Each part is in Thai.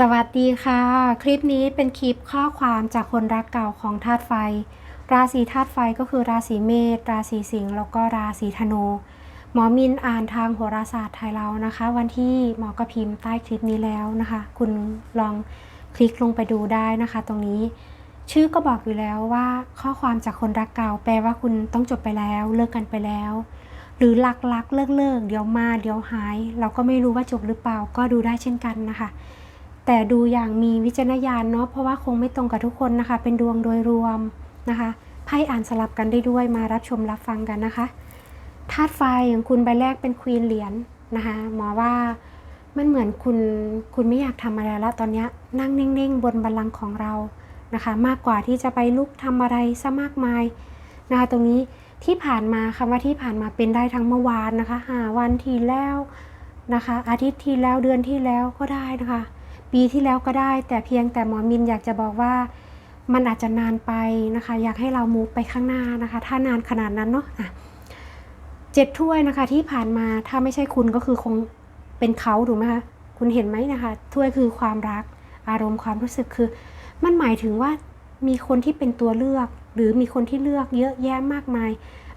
สวัสดีค่ะ คลิปนี้เป็นคลิปข้อความจากคนรักเก่าของธาตุไฟ ราศีธาตุไฟก็คือราศีเมษราศีสิงห์แล้วก็ราศีธนู หมอมินอ่านทางโหราศาสตร์ไทยเรานะคะ วันที่หมอก็พิมพ์ใต้คลิปนี้แล้วนะคะ คุณลองคลิกลงไปดูได้นะคะ ตรงนี้ ชื่อก็บอกอยู่แล้วว่าข้อความจากคนรักเก่าแปลว่าคุณต้องจบไปแล้ว เลิกกันไปแล้ว หรือรักรักเลิกเลิกเดี๋ยวมาเดี๋ยวหาย เราก็ไม่รู้ว่าจบหรือเปล่าก็ดูได้เช่นกันนะคะ แต่ดูอย่างมีวิจารณญาณเนาะเพราะว่าคงไม่ตรงกับทุกคนนะคะ เป็นดวงโดยรวมนะคะไพ่อ่านสลับกันได้ด้วยมารับชมรับฟังกันนะคะธาตุไฟของคุณใบแรกเป็นควีนเหรียญนะคะหมอว่ามันเหมือนคุณคุณไม่อยากทำอะไรแล้วตอนนี้นั่งนิ่งๆ บนบัลลังก์ของเรานะคะ มากกว่าที่จะไปลุกทำอะไรซะมากมายนะคะตรงนี้ที่ผ่านมาคำว่าที่ผ่านมาเป็นได้ทั้งเมื่อวานนะคะหาวันทีแล้วนะคะ อาทิตย์ที่แล้วเดือนที่แล้วก็ได้นะคะ ปีที่แล้วก็ได้ แต่เพียงแต่หมอมินอยากจะบอกว่ามันอาจจะนานไปนะคะ อยากให้เรามูฟไปข้างหน้านะคะ ถ้านานขนาดนั้นเนาะอะเจ็ดถ้วยนะคะที่ผ่านมาถ้าไม่ใช่คุณก็คือคงเป็นเขาถูกไหมคะคุณเห็นไหมนะคะ ถ้วยคือความรักอารมณ์ความรู้สึกคือ มันหมายถึงว่ามีคนที่เป็นตัวเลือก หรือมีคนที่เลือกเยอะแยะมากมาย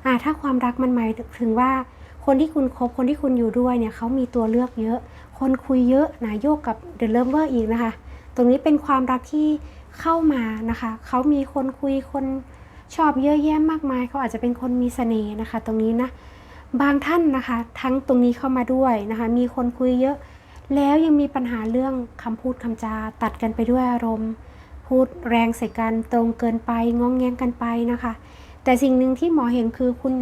อ่าถ้าความรักมันหมายถึงว่า คนที่คุณคบคนที่คุณอยู่ด้วยเนี่ยเขามีตัวเลือกเยอะ คนคุยเยอะนะโยกกับเดอะเลิฟเวอร์อีกนะคะ ตรงนี้เป็นความรักที่เข้ามานะคะ เขามีคนคุยคนชอบเยอะแยะมากมาย เขาอาจจะเป็นคนมีเสน่ห์นะคะ ตรงนี้นะ บางท่านนะคะ ทั้งตรงนี้เข้ามาด้วยนะคะ มีคนคุยเยอะ แล้วยังมีปัญหาเรื่องคำพูดคำจาตัดกันไปด้วยอารมณ์ พูดแรงใส่กันตรงเกินไปงองแงงกันไปนะคะ แต่สิ่งหนึ่งที่หมอเห็นคือคุณ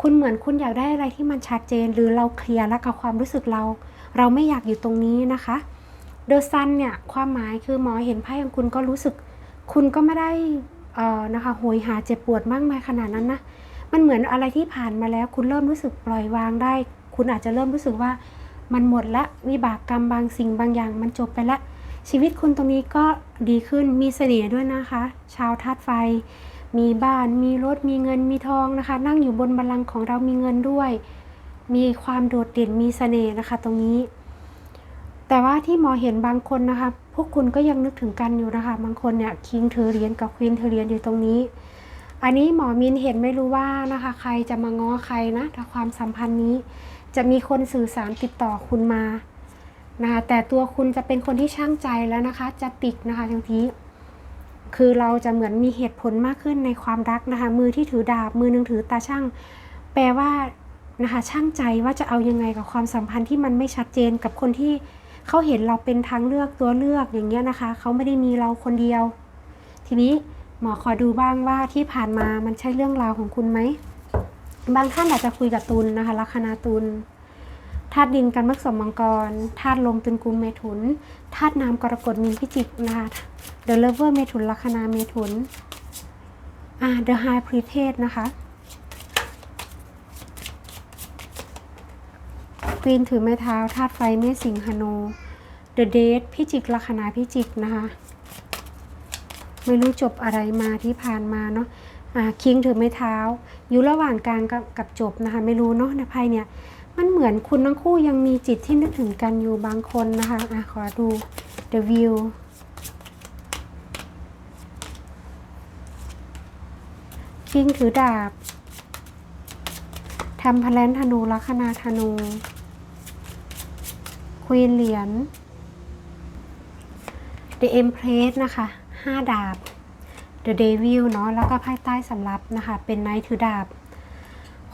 คุณเหมือนคุณอยากได้อะไรที่มันชัดเจน หรือเราเคลียร์แล้วกับความรู้สึกเรา เราไม่อยากอยู่ตรงนี้นะคะเดอะซันเนี่ยความหมายคือหมอเห็นไพ่ของคุณก็รู้สึก คุณก็ไม่ได้เอ่อนะคะโหยหาเจ็บปวดมากมายขนาดนั้นนะมันเหมือนอะไรที่ผ่านมาแล้ว คุณเริ่มรู้สึกปล่อยวางได้ คุณอาจจะเริ่มรู้สึกว่ามันหมดละวิบากกรรมบางสิ่งบางอย่าง มันจบไปละชีวิตคุณตรงนี้ก็ดีขึ้นมีเสน่ห์ด้วยนะคะ ชาวธาตุไฟ มีบ้าน มีรถมีเงินมีทองนะคะ นั่งอยู่บนบัลลังก์ของเรามีเงินด้วย มีความโดดเด่นมีเสน่ห์นะคะ ตรงนี้ แต่ว่าที่หมอเห็นบางคนนะคะ พวกคุณก็ยังนึกถึงกันอยู่นะคะ บางคนเนี่ยคิงถือเหรียญกับควีนถือเหรียญอยู่ตรงนี้ อันนี้หมอมินเห็นไม่รู้ว่านะคะ ใครจะมาง้อใครนะถ้าความสัมพันธ์นี้ จะมีคนสื่อสารติดต่อคุณมานะคะแต่ตัวคุณจะเป็นคนที่ช่างใจแล้วนะคะ จะปิกนะคะทังทีคือเราจะเหมือนมีเหตุผลมากขึ้นในความรักนะคะ มือที่ถือดาบ มือหนึงถือตาช่าง แปลว่า นะคะช่างใจว่าจะเอายังไงกับความสัมพันธ์ที่มันไม่ชัดเจนกับคนที่เขาเห็นเราเป็นทางเลือกตัวเลือกอย่างเงี้ยนะคะ เขาไม่ได้มีเราคนเดียว ทีนี้หมอขอดูบ้างว่าที่ผ่านมามันใช่เรื่องราวของคุณไหม บางท่านอาจจะคุยกับตุลนะคะลัคนาตุลธาตุดินกันมักสมมังกรธาตุลมตุลกุมเมถุนธาตุน้ำกรกฎมีนพิจิกนะคะเดอะเลเวอร์เมถุนลัคนาเมถุนอ่าเดอะไฮพรีเทสนะคะ กรีนถือไม้เท้าธาตุไฟเมษสิงหโนเดอะเดทพิจิกลัคนาพิจิกนะคะ ไม่รู้จบอะไรมาที่ผ่านมาเนาะอ่าคิงถือไม้เท้า อยู่ระหว่างกลางกับกับจบนะคะ ไม่รู้เนาะในไพ่เนี่ย มันเหมือนคุณทั้งคู่ยังมีจิตที่นึกถึงกันอยู่บางคนนะคะอะขอดู The View คิงถือดาบทำพลนธนูลัคนาธนู วีนเหรียญ The Empress นะคะห้าดาบ The Devil เนาะแล้วก็ไพ่ใต้สำรับนะคะ เป็นไนท์ถือดาบ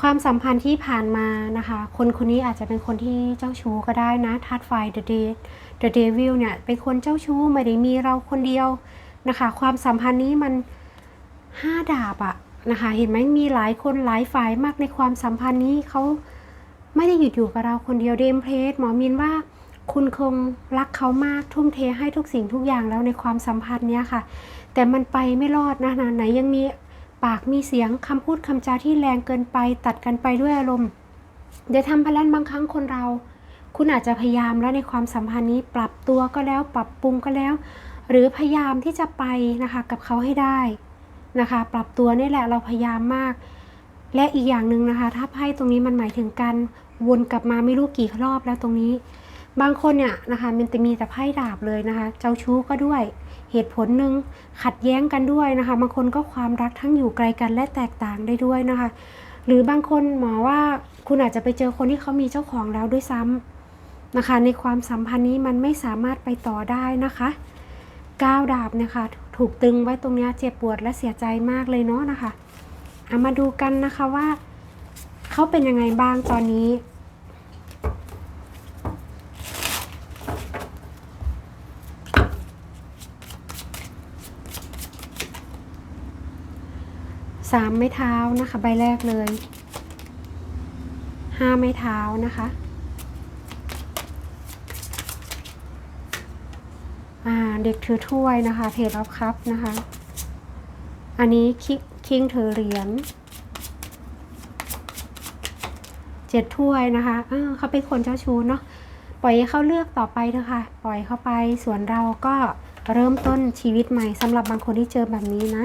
ความสัมพันธ์ที่ผ่านมานะคะ คนคนนี้อาจจะเป็นคนที่เจ้าชู้ก็ได้นะธาตุไฟ The Day The Devil เนี่ย เป็นคนเจ้าชู้ไม่ได้มีเราคนเดียวนะคะ ความสัมพันธ์นี้มันห้าดาบอะนะคะ เห็นไหมมีหลายคนหลายฝ่ายมากในความสัมพันธ์นี้เขาไม่ได้หยุดอยู่กับเราคนเดียวเดมเพลสหมอมินว่า คุณคงรักเขามากทุ่มเทให้ทุกสิ่งทุกอย่างแล้วในความสัมพันธ์เนี้ยค่ะ แต่มันไปไม่รอดนะนะไหนยังมีปากมีเสียงคำพูดคำจาที่แรงเกินไป ตัดกันไปด้วยอารมณ์เดี๋ยวทำพลันบางครั้งคนเรา คุณอาจจะพยายามแล้วในความสัมพันธ์นี้ปรับตัวก็แล้วปรับปรุงก็แล้ว หรือพยายามที่จะไปนะคะกับเขาให้ได้นะคะ ปรับตัวนี่แหละเราพยายามมาก และอีกอย่างหนึ่งนะคะ ถ้าไพ่ตรงนี้มันหมายถึงการวนกลับมาไม่รู้กี่รอบแล้วตรงนี้ บางคนเนี่ยนะคะมันจะมีแต่ไพ่ดาบเลยนะคะ เจ้าชู้ก็ด้วย เหตุผลหนึ่งขัดแย้งกันด้วยนะคะ บางคนก็ความรักทั้งอยู่ไกลกันและแตกต่างได้ด้วยนะคะ หรือบางคนหมอว่าคุณอาจจะไปเจอคนที่เขามีเจ้าของแล้วด้วยซ้ำนะคะ ในความสัมพันธ์นี้มันไม่สามารถไปต่อได้นะคะก้าวดาบเนะคะ ถูกตึงไว้ตรงนี้เจ็บปวดและเสียใจมากเลยเนาะนะคะเอามาดูกันนะคะว่าเขาเป็นยังไงบ้างตอนนี้ามไม้เท้านะคะ ใบแรกเลยห้าไม้เท้านะคะเด็กถือถ้วยนะคะ เพจออฟคัพนะคะ อันนี้คิคิงถือเหรียญเจ็ดถ้วยนะคะเขาเป็นคนเจ้าชู้เนาะ ปล่อยเขาเลือกต่อไปเถอะค่ะ ปล่อยเขาไป ส่วนเราก็เริ่มต้นชีวิตใหม่สำหรับบางคนที่เจอแบบนี้นะ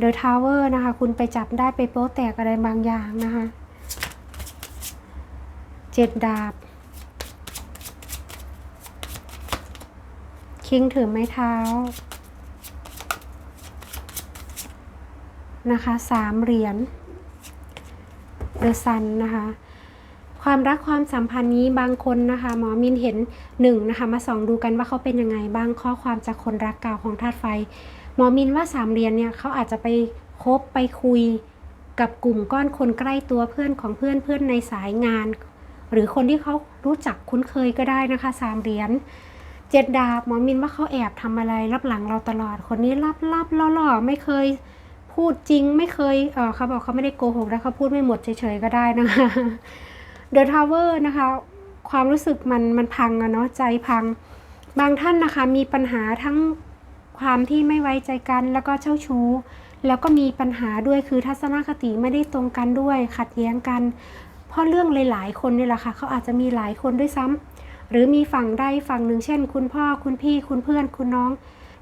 The Tower นะคะ คุณไปจับได้ไปโป๊ะแตกอะไรบางอย่างนะคะเจ็ดดาบ คิงถือไม้เท้า นะคะสามเหรียญ The Sun นะคะความรักความสัมพันธ์นี้บางคนนะคะหมอมินเห็นหนึ่งนะคะมาส่องดูกันว่าเขาเป็นยังไงบ้างข้อความจากคนรักเก่าของธาตุไฟ หมอมินว่าสามเหรียญเนี่ยเขาอาจจะไปคบไปคุยกับกลุ่มก้อนคนใกล้ตัวเพื่อนของเพื่อนเพื่อนในสายงาน หรือคนที่เขารู้จักคุ้นเคยก็ได้นะคะสามเหรียญเจ็ดดาบหมอมินว่าเขาแอบทำอะไรรับหลังเราตลอดคนนี้ลับลับล่อๆไม่เคยพูดจริงไม่เคยเเขาบอกเขาไม่ได้โกหกแล้วเขาพูดไม่หมดเฉยๆก็ได้นะคะเดอะทาวเวอร์นะคะ ความรู้สึกมันมันพังอะเนาะใจพัง บางท่านนะคะมีปัญหาทั้ง ความที่ไม่ไว้ใจกันแล้วก็เจ้าชู้ แล้วก็มีปัญหาด้วยคือทัศนคติไม่ได้ตรงกันด้วย ขัดแย้งกัน เพราะเรื่องหลาย ๆ คนนี่แหละค่ะเขาอาจจะมีหลายคนด้วยซ้ำหรือมีฝั่งใดฝั่งหนึ่งเช่น คุณพ่อคุณพี่คุณเพื่อนคุณน้อง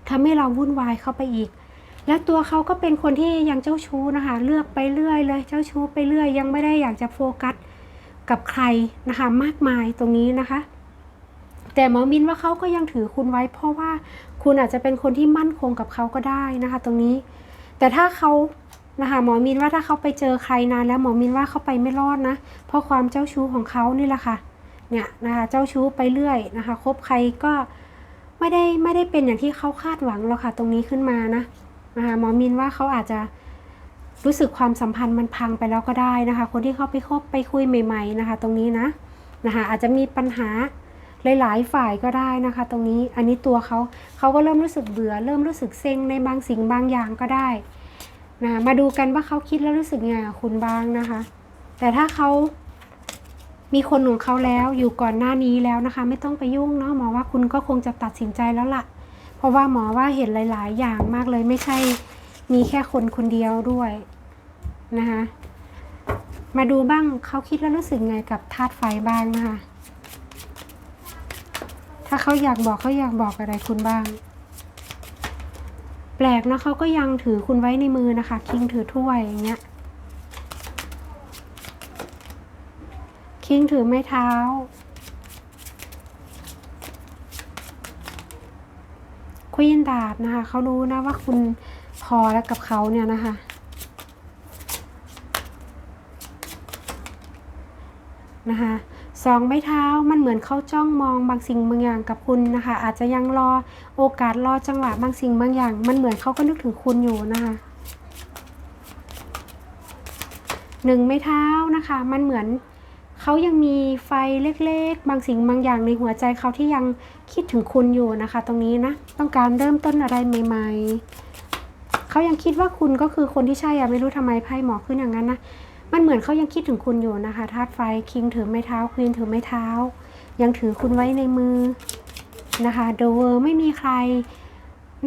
ทำให้เราวุ่นวายเข้าไปอีก และตัวเขาก็เป็นคนที่ยังเจ้าชู้นะคะ เลือกไปเรื่อยเลยเจ้าชู้ไปเรื่อยยังไม่ได้อยากจะโฟกัสกับใครนะคะมากมายตรงนี้นะคะ แต่หมอมินว่าเขาก็ยังถือคุณไว้ เพราะว่าคุณอาจจะเป็นคนที่มั่นคงกับเขาก็ได้นะคะ ตรงนี้ แต่ถ้าเขานะคะหมอมินว่าถ้าเขาไปเจอใครนานแล้วหมอมินว่าเขาไปไม่รอดนะ เพราะความเจ้าชู้ของเขานี่แหละค่ะเนี่ยนะคะเจ้าชู้ไปเรื่อยนะคะคบใครก็ไม่ได้ไม่ได้เป็นอย่างที่เขาคาดหวังหรอกค่ะ ตรงนี้ขึ้นมานะนะคะหมอมินว่าเขาอาจจะรู้สึกความสัมพันธ์มันพังไปแล้วก็ได้นะคะ คนที่เข้าไปคบไปคุยใหม่ ๆนะคะ ตรงนี้นะนะคะอาจจะมีปัญหา หลายๆฝ่ายก็ได้นะคะ ตรงนี้อันนี้ตัวเขาเขาก็เริ่มรู้สึกเบื่อ เริ่มรู้สึกเซ็งในบางสิ่งบางอย่างก็ได้นะมาดูกันว่าเขาคิดแล้วรู้สึกไงคุณบ้างนะคะ แต่ถ้าเขามีคนของเขาแล้วอยู่ก่อนหน้านี้แล้วนะคะ ไม่ต้องไปยุ่งเนาะหมอว่าคุณก็คงจะตัดสินใจแล้วล่ะ เพราะว่าหมอว่าเห็นหลาย ๆ อย่างมากเลยไม่ใช่มีแค่คนคนเดียวด้วยนะคะมาดูบ้างเขาคิดแล้วรู้สึกไงกับธาตุไฟบ้างนะคะ ถ้าเขาอยากบอกเขาอยากบอกอะไรคุณบ้าง แปลกนะเขาก็ยังถือคุณไว้ในมือนะคะ คิงถือถ้วยอย่างเงี้ย คิงถือไม้เท้า ควีนดาบนะคะเขารู้นะว่าคุณพอแล้วกับเขาเนี่ยนะคะนะคะ สองไม้เท้ามันเหมือนเขาจ้องมองบางสิ่งบางอย่างกับคุณนะคะ อาจจะยังรอโอกาสรอจังหวะบางสิ่งบางอย่าง มันเหมือนเขาก็นึกถึงคุณอยู่นะคะหนึ่งไม้เท้านะคะ มันเหมือนเขายังมีไฟเล็กๆ บางสิ่งบางอย่างในหัวใจเขาที่ยังคิดถึงคุณอยู่นะคะ ตรงนี้นะ ต้องการเริ่มต้นอะไรใหม่ ๆ เขายังคิดว่าคุณก็คือคนที่ใช่อะไม่รู้ทำไมไพ่หมอขึ้นอย่างนั้นนะ มันเหมือนเขายังคิดถึงคุณอยู่นะคะธาตุไฟคิงถือไม้เท้าควีนถือไม้เท้า ยังถือคุณไว้ในมือนะคะเดอะเวอร์ไม่มีใคร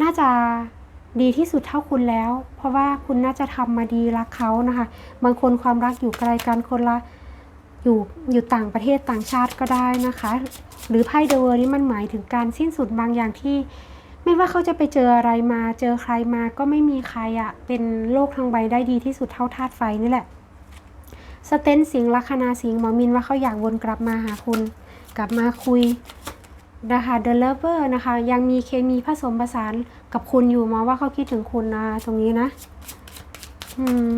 น่าจะดีที่สุดเท่าคุณแล้ว เพราะว่าคุณน่าจะทำมาดีรักเขานะคะ บางคนความรักอยู่ไกลกันคนละอยู่อยู่ต่างประเทศต่างชาติก็ได้นะคะ หรือไพ่เดอะเวอร์นี้มันหมายถึงการสิ้นสุดบางอย่างที่ไม่ว่าเขาจะไปเจออะไรมา เจอใครมาก็ไม่มีใครอะเป็นโลกทั้งใบได้ดีที่สุดเท่าธาตุไฟนี่แหละ สเตนสิงห์ลัคนาสิงห์หมอมินว่าเขาอยากวนกลับมาหาคุณ กลับมาคุยนะคะ The Lover นะคะ ยังมีเคมีผสมผสานกับคุณอยู่หมอว่าเขาคิดถึงคุณนะตรงนี้นะ อืม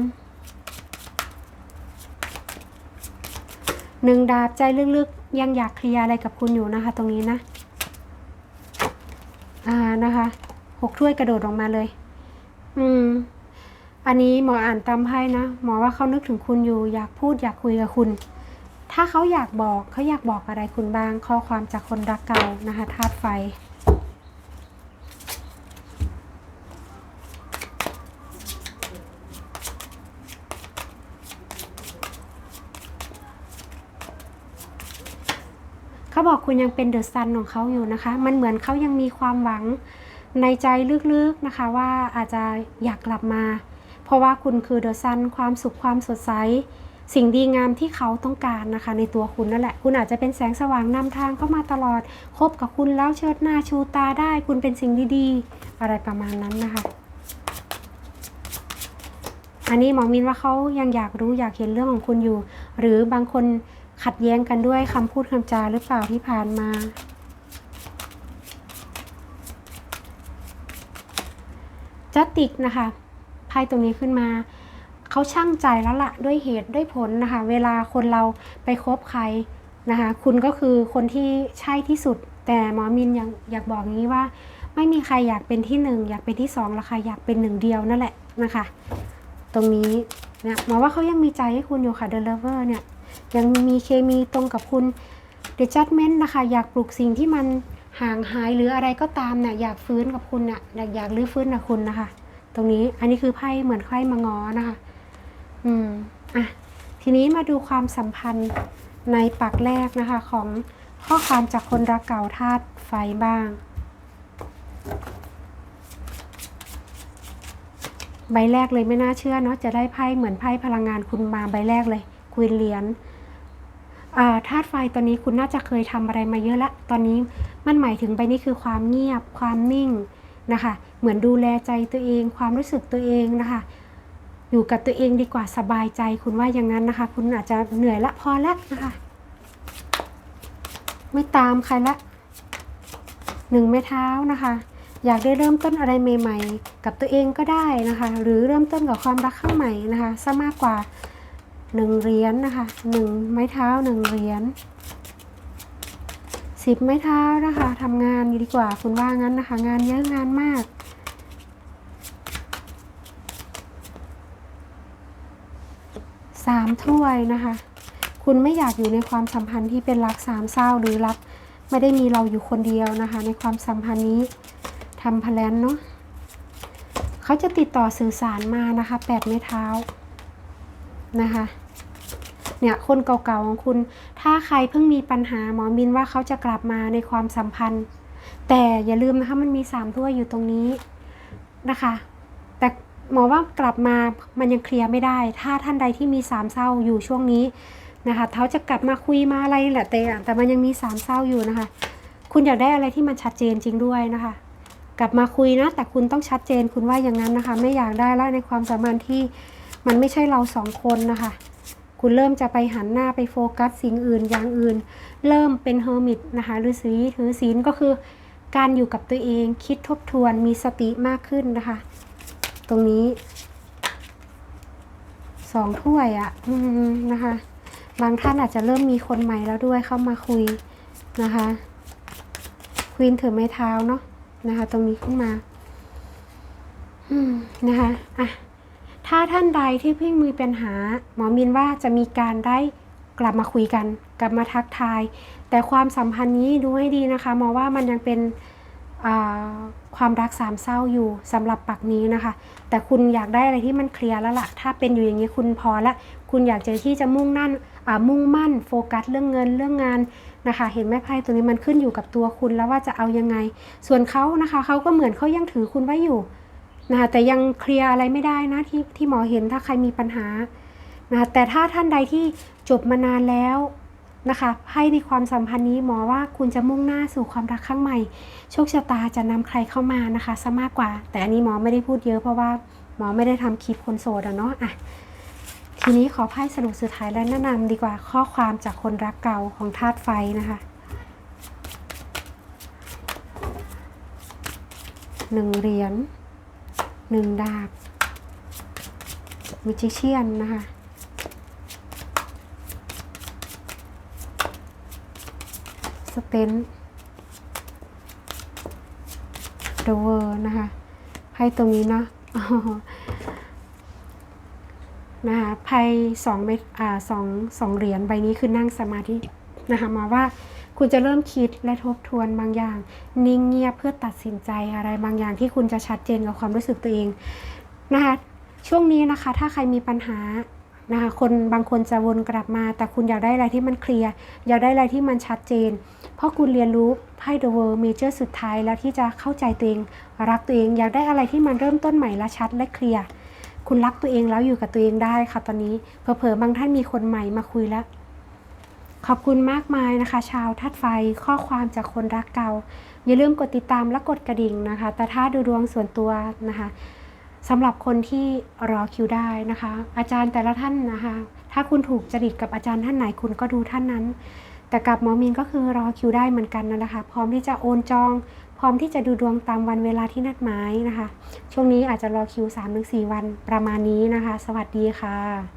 หนึ่งดาบใจลึกๆ ยังอยากเคลียร์อะไรกับคุณอยู่นะคะ ตรงนี้นะ อ่านะคะหกถ้วยกระโดดออกมาเลย อืม อันนี้หมออ่านตามไพ่นะ หมอว่าเขานึกถึงคุณอยู่ อยากพูดอยากคุยกับคุณ ถ้าเขาอยากบอกเขาอยากบอกอะไรคุณบ้าง ข้อความจากคนรักเก่านะคะธาตุไฟเขาบอกคุณยังเป็นเดอะซันของเขาอยู่นะคะ มันเหมือนเขายังมีความหวังในใจลึกๆนะคะ ว่าอาจจะอยากกลับมา เพราะว่าคุณคือเดอะซันความสุขความสดใส สิ่งดีงามที่เขาต้องการนะคะ ในตัวคุณนั่นแหละ คุณอาจจะเป็นแสงสว่างนำทางเข้ามาตลอด คบกับคุณแล้วเชิดหน้าชูตาได้ คุณเป็นสิ่งดีๆ อะไรประมาณนั้นนะคะ อันนี้หมอมินว่าเขายังอยากรู้อยากเห็นเรื่องของคุณอยู่ หรือบางคนขัดแย้งกันด้วยคำพูดคำจาหรือเปล่าที่ผ่านมาจัตติกนะคะ พ่ตรงนี้ขึ้นมาเขาช่างใจแล้วละด้วยเหตุด้วยผลนะคะ เวลาคนเราไปคบใครนะคะ คุณก็คือคนที่ใช่ที่สุด แต่หมอมินยังอยากบอกงี้ว่า ไม่มีใครอยากเป็นที่หนึ่งอยากเป็นที่สองแล้วค่ะอยากเป็นหนึ่งเดียวนั่นแหละนะคะ ตรงนี้เนี่ยหมอว่าเขายังมีใจให้คุณอยู่ค่ะ The Lover เนี่ยยังมีเคมีตรงกับคุณ The Judgment นะคะ อยากปลุกสิ่งที่มันห่างหายหรืออะไรก็ตามเนี่ยอยากฟื้นกับคุณเนี่ยอยากอยากรื้อฟื้นกับคุณนะคะ ตรงนี้ อันนี้คือไพ่เหมือนไพ่มางอนะคะ อืม อะ ทีนี้มาดูความสัมพันธ์ในปักแรกนะคะของข้อความจากคนรักเก่าธาตุไฟบ้าง ใบแรกเลยไม่น่าเชื่อเนาะจะได้ไพ่เหมือนไพ่พลังงานคุณมาใบแรกเลยคุยเหรียญอ่าธาตุไฟตอนนี้คุณน่าจะเคยทำอะไรมาเยอะละ ตอนนี้มันหมายถึงใบนี้คือความเงียบ ความนิ่ง นะคะ เหมือนดูแลใจตัวเอง ความรู้สึกตัวเองนะคะ อยู่กับตัวเองดีกว่าสบายใจคุณว่าอย่างนั้นนะคะ คุณอาจจะเหนื่อยละพอแล้วนะคะ ไม่ตามใครละหนึ่งไม้เท้านะคะ อยากได้เริ่มต้นอะไรใหม่ ๆ กับตัวเองก็ได้นะคะ หรือเริ่มต้นกับความรักข้างใหม่นะคะซะมากกว่าหนึ่งเหรียญนนะคะหนึ่งไม้เท้าหนึ่งเหรียญ สิบไม้เท้านะคะทำงานดีกว่าคุณว่างั้นนะคะ งานเยอะงานมากสามถ้วยนะคะ คุณไม่อยากอยู่ในความสัมพันธ์ที่เป็นรักสามเศร้าหรือรักไม่ได้มีเราอยู่คนเดียวนะคะ ในความสัมพันธ์นี้ทำพแลนเนาะเขาจะติดต่อสื่อสารมานะคะแปดไม้เท้านะคะ เนี่ยคนเก่าๆของคุณ ถ้าใครเพิ่งมีปัญหาหมอมินว่าเขาจะกลับมาในความสัมพันธ์ แต่อย่าลืมนะคะมันมีสามถ้วยอยู่ตรงนี้นะคะ แต่หมอว่ากลับมามันยังเคลียร์ไม่ได้ ถ้าท่านใดที่มีสามเศร้าอยู่ช่วงนี้นะคะเขาจะกลับมาคุยมาอะไรแหละแต่แต่มันยังมีสามเศร้าอยู่นะคะ คุณอยากได้อะไรที่มันชัดเจนจริงด้วยนะคะ กลับมาคุยนะ แต่คุณต้องชัดเจนคุณว่าอย่างนั้นนะคะ ไม่อยากได้แล้วในความสัมพันธ์ที่มันไม่ใช่เราสองคนนะคะ คุณเริ่มจะไปหันหน้าไปโฟกัสสิ่งอื่นอย่างอื่น เริ่มเป็นเฮอร์มิตนะคะหรือสีถือศีลก็คือ การอยู่กับตัวเองคิดทบทวนมีสติมากขึ้นนะคะ ตรงนี้สองถ้วยอะ่ะอืมนะคะ บางท่านอาจจะเริ่มมีคนใหม่แล้วด้วยเข้ามาคุยนะคะควีนถือไม้เท้าเนาะนะคะ ตรงนี้ขึ้นมา อืม นะคะ อะ ถ้าท่านใดที่เพิ่งมีปัญหา หมอมินว่าจะมีการได้กลับมาคุยกัน กลับมาทักทาย แต่ความสัมพันธ์นี้ดูให้ดีนะคะหมอว่ามันยังเป็นความรักสามเศร้าอยู่สำหรับปักนี้นะคะ แต่คุณอยากได้อะไรที่มันเคลียร์แล้วล่ะ ถ้าเป็นอยู่อย่างนี้คุณพอละ คุณอยากจะที่จะมุ่งนั่นมุ่งมั่น โฟกัสเรื่องเงินเรื่องงานนะคะ เห็นไหมไพ่ตัวนี้มันขึ้นอยู่กับตัวคุณแล้วว่าจะเอายังไง ส่วนเขานะคะเขาก็เหมือนเขายังถือคุณไว้อยู่ นะคะแต่ยังเคลียร์อะไรไม่ได้นะที่ที่หมอเห็นถ้าใครมีปัญหานะแต่ถ้าท่านใดที่จบมานานแล้วนะคะให้ในความสัมพันธ์นี้หมอว่าคุณจะมุ่งหน้าสู่ความรักครั้งใหม่ โชคชะตาจะนำใครเข้ามานะคะซะมากกว่า แต่อันนี้หมอไม่ได้พูดเยอะเพราะว่าหมอไม่ได้ทำคลิปคนโสดอะเนาะอะทีนี้ขอไพ่สรุปสุดท้ายและแนะนำดีกว่าข้อความจากคนรักเก่าของธาตุไฟนะคะหนึ่งเหรียญ หนึ่งดาบมิจิเชียนนะคะสเตนเดเวอร์นะคะไพ่ตรงนี้เนาะนะคะไพ่สองเม็ดอ่าสองสองเหรียญใบนี้คือนั่งสมาธินะคะมาว่า คุณจะเริ่มคิดและทบทวนบางอย่าง นิ่งเงียบเพื่อตัดสินใจอะไรบางอย่างที่คุณจะชัดเจนกับความรู้สึกตัวเองนะคะช่วงนี้นะคะถ้าใครมีปัญหานะคะคนบางคนจะวนกลับมา แต่คุณอยากได้อะไรที่มันเคลียร์อยากได้อะไรที่มันชัดเจน เพราะคุณเรียนรู้ไพ่ The World Major สุดท้ายแล้วที่จะเข้าใจตัวเองรักตัวเองอยากได้อะไรที่มันเริ่มต้นใหม่และชัดและเคลียร์คุณรักตัวเองแล้วอยู่กับตัวเองได้ค่ะตอนนี้เผลอๆบางท่านมีคนใหม่มาคุยแล้ว ขอบคุณมากมายนะคะ ชาวทัดไฟข้อความจากคนรักเก่า อย่าลืมกดติดตามและกดกระดิ่งนะคะ แต่ถ้าดูดวงส่วนตัวนะคะสำหรับคนที่รอคิวได้นะคะ อาจารย์แต่ละท่านนะคะ ถ้าคุณถูกจริตกับอาจารย์ท่านไหนคุณก็ดูท่านนั้น แต่กับหมอมินก็คือรอคิวได้เหมือนกันนั่นแหละคะ พร้อมที่จะโอนจอง พร้อมที่จะดูดวงตามวันเวลาที่นัดหมายนะคะ ช่วงนี้อาจจะรอคิว 3-4 วันประมาณนี้นะคะ สวัสดีค่ะ